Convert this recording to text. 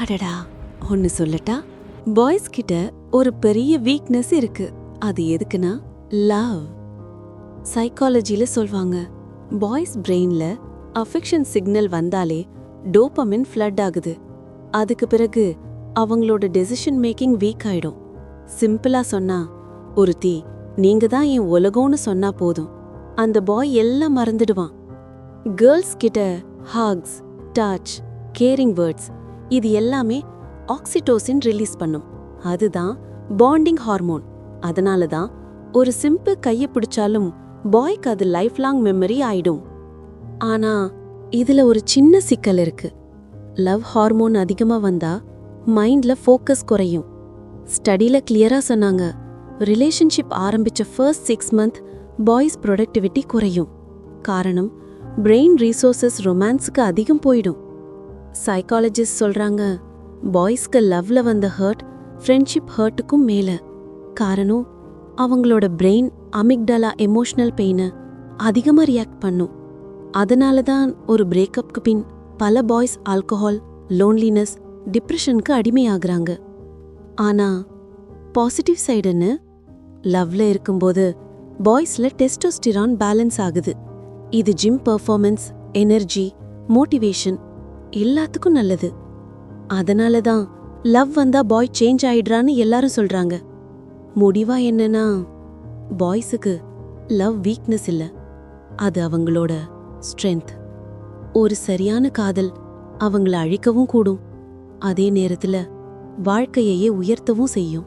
அடடா ஒன்னு சொல்லட்டா? பாய்ஸ் கிட்ட ஒரு பெரிய வீக்னஸ் இருக்கு. அது எதுக்குன்னா லவ் சைக்காலஜில சொல்வாங்க பாய்ஸ் பிரெயின்ல அஃபெக்ஷன் சிக்னல் வந்தாலே டோப்பமின் ஃப்ளட் ஆகுது. அதுக்கு பிறகு அவங்களோட டெசிஷன் மேக்கிங் வீக் ஆயிடும். சிம்பிளா சொன்னா ஒருத்தி நீங்க தான் என் உலகம்னு சொன்னா போதும். அந்த பாய் எல்லாம் மறந்துடுவான். கேர்ள்ஸ் கிட்ட ஹாக்ஸ் டச் கேரிங் வேர்ட்ஸ் இது எல்லாமே ஆக்சிடோசின் ரிலீஸ் பண்ணும். அதுதான் பாண்டிங் ஹார்மோன் அதனால தான் ஒரு சிம்பிள் கையை பிடிச்சாலும் பாய்க்கு அது லைஃப் லாங் மெமரி ஆயிடும். ஆனா இதுல ஒரு சின்ன சிக்கல் இருக்கு. லவ் ஹார்மோன் அதிகமாக வந்தா மைண்ட்ல ஃபோக்கஸ் குறையும். ஸ்டடியில் கிளியரா சொன்னாங்க. ரிலேஷன்ஷிப் ஆரம்பிச்ச first six month boys productivity குறையும். காரணம் பிரெயின் ரீசோர்சஸ் ரொமான்ஸுக்கு அதிகம் போயிடும். சைக்காலஜிஸ்ட் சொல்றாங்க பாய்ஸ்க்கு லவ்ல வந்த ஹர்ட் ஃப்ரெண்ட்ஷிப் ஹர்ட்டுக்கும் மேல. காரணம் அவங்களோட பிரெயின் அமிக்டலா எமோஷனல் பெயினை அதிகமா ரியாக்ட் பண்ணும். அதனால தான் ஒரு பிரேக்கப்க்கு பின் பல பாய்ஸ் ஆல்கஹால் லோன்லினஸ் டிப்ரெஷனுக்கு அடிமையாகிறாங்க. ஆனா பாசிட்டிவ் சைடுன்னு லவ்ல இருக்கும்போது பாய்ஸ்ல டெஸ்டோஸ்டிரான் பேலன்ஸ் ஆகுது. இது ஜிம் பர்ஃபார்மன்ஸ் எனர்ஜி மோட்டிவேஷன் எல்லாத்துக்கும் நல்லது. அதனால தான் லவ் வந்தா பாய் சேஞ்ச் ஆயிடுறான்னு எல்லாரும் சொல்றாங்க. முடிவா என்னன்னா பாய்ஸுக்கு லவ் வீக்னஸ் இல்ல. அது அவங்களோட ஸ்ட்ரென்த் ஒரு சரியான காதல் அவங்கள அழிக்கவும் கூடும். அதே நேரத்துல வாழ்க்கையையே உயர்த்தவும் செய்யும்.